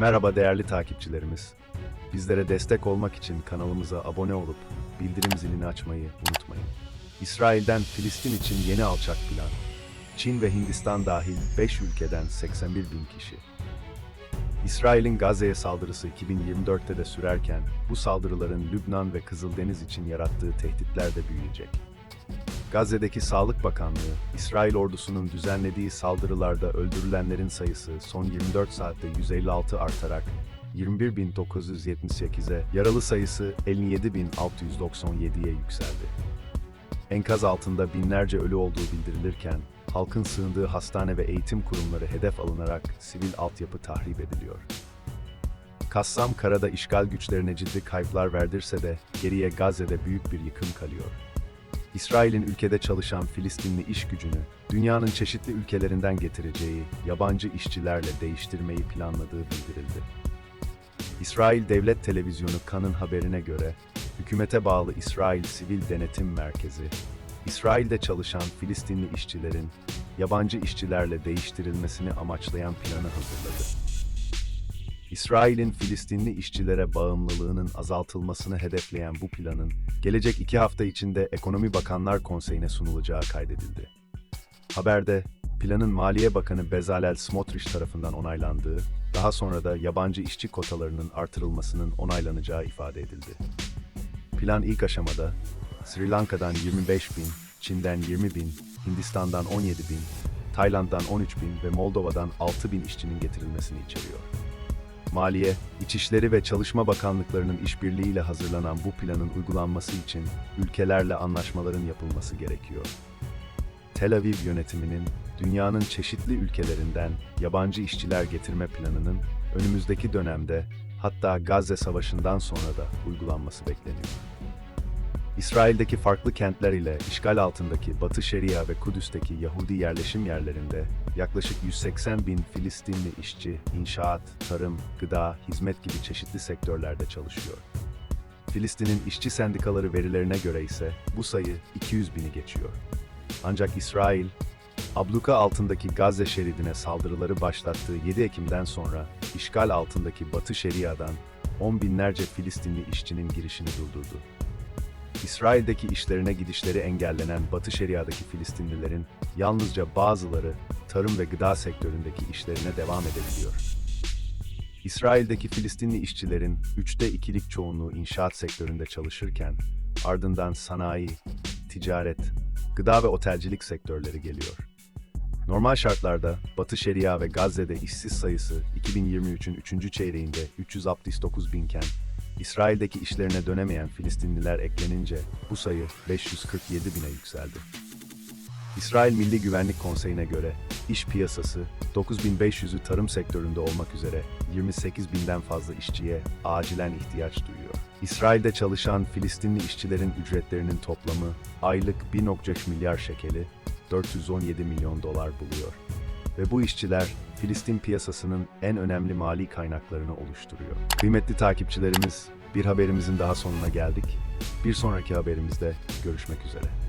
Merhaba değerli takipçilerimiz. Bizlere destek olmak için kanalımıza abone olup bildirim zilini açmayı unutmayın. İsrail'den Filistin için yeni alçak plan. Çin ve Hindistan dahil 5 ülkeden 81 bin kişi. İsrail'in Gazze'ye saldırısı 2024'te de sürerken bu saldırıların Lübnan ve Kızıldeniz için yarattığı tehditler de büyüyecek. Gazze'deki Sağlık Bakanlığı, İsrail ordusunun düzenlediği saldırılarda öldürülenlerin sayısı son 24 saatte 156 artarak 21.978'e, yaralı sayısı 57.697'ye yükseldi. Enkaz altında binlerce ölü olduğu bildirilirken, halkın sığındığı hastane ve eğitim kurumları hedef alınarak sivil altyapı tahrip ediliyor. Kassam karada işgal güçlerine ciddi kayıplar verdirse de geriye Gazze'de büyük bir yıkım kalıyor. İsrail'in ülkede çalışan Filistinli iş gücünü, dünyanın çeşitli ülkelerinden getireceği yabancı işçilerle değiştirmeyi planladığı bildirildi. İsrail Devlet Televizyonu Kan'ın haberine göre, hükümete bağlı İsrail Sivil Denetim Merkezi, İsrail'de çalışan Filistinli işçilerin yabancı işçilerle değiştirilmesini amaçlayan planı hazırladı. İsrail'in Filistinli işçilere bağımlılığının azaltılmasını hedefleyen bu planın, gelecek iki hafta içinde Ekonomi Bakanlar Konseyi'ne sunulacağı kaydedildi. Haberde, planın Maliye Bakanı Bezalel Smotrich tarafından onaylandığı, daha sonra da yabancı işçi kotalarının artırılmasının onaylanacağı ifade edildi. Plan ilk aşamada, Sri Lanka'dan 25 bin, Çin'den 20 bin, Hindistan'dan 17 bin, Tayland'dan 13 bin ve Moldova'dan 6 bin işçinin getirilmesini içeriyor. Maliye, İçişleri ve Çalışma Bakanlıklarının işbirliğiyle hazırlanan bu planın uygulanması için ülkelerle anlaşmaların yapılması gerekiyor. Tel Aviv yönetiminin dünyanın çeşitli ülkelerinden yabancı işçiler getirme planının önümüzdeki dönemde hatta Gazze Savaşı'ndan sonra da uygulanması bekleniyor. İsrail'deki farklı kentler ile işgal altındaki Batı Şeria ve Kudüs'teki Yahudi yerleşim yerlerinde yaklaşık 180 bin Filistinli işçi inşaat, tarım, gıda, hizmet gibi çeşitli sektörlerde çalışıyor. Filistin'in işçi sendikaları verilerine göre ise bu sayı 200 bini geçiyor. Ancak İsrail, abluka altındaki Gazze şeridine saldırıları başlattığı 7 Ekim'den sonra işgal altındaki Batı Şeria'dan on binlerce Filistinli işçinin girişini durdurdu. İsrail'deki işlerine gidişleri engellenen Batı Şeria'daki Filistinlilerin yalnızca bazıları tarım ve gıda sektöründeki işlerine devam edebiliyor. İsrail'deki Filistinli işçilerin üçte ikilik çoğunluğu inşaat sektöründe çalışırken ardından sanayi, ticaret, gıda ve otelcilik sektörleri geliyor. Normal şartlarda Batı Şeria ve Gazze'de işsiz sayısı 2023'ün 3. çeyreğinde 369 binken, İsrail'deki işlerine dönemeyen Filistinliler eklenince bu sayı 547 bine yükseldi. İsrail Milli Güvenlik Konseyi'ne göre iş piyasası 9500'ü tarım sektöründe olmak üzere 28 binden fazla işçiye acilen ihtiyaç duyuyor. İsrail'de çalışan Filistinli işçilerin ücretlerinin toplamı aylık 1.3 milyar şekeli 417 milyon dolar buluyor. Ve bu işçiler Filistin piyasasının en önemli mali kaynaklarını oluşturuyor. Kıymetli takipçilerimiz, bir haberimizin daha sonuna geldik. Bir sonraki haberimizde görüşmek üzere.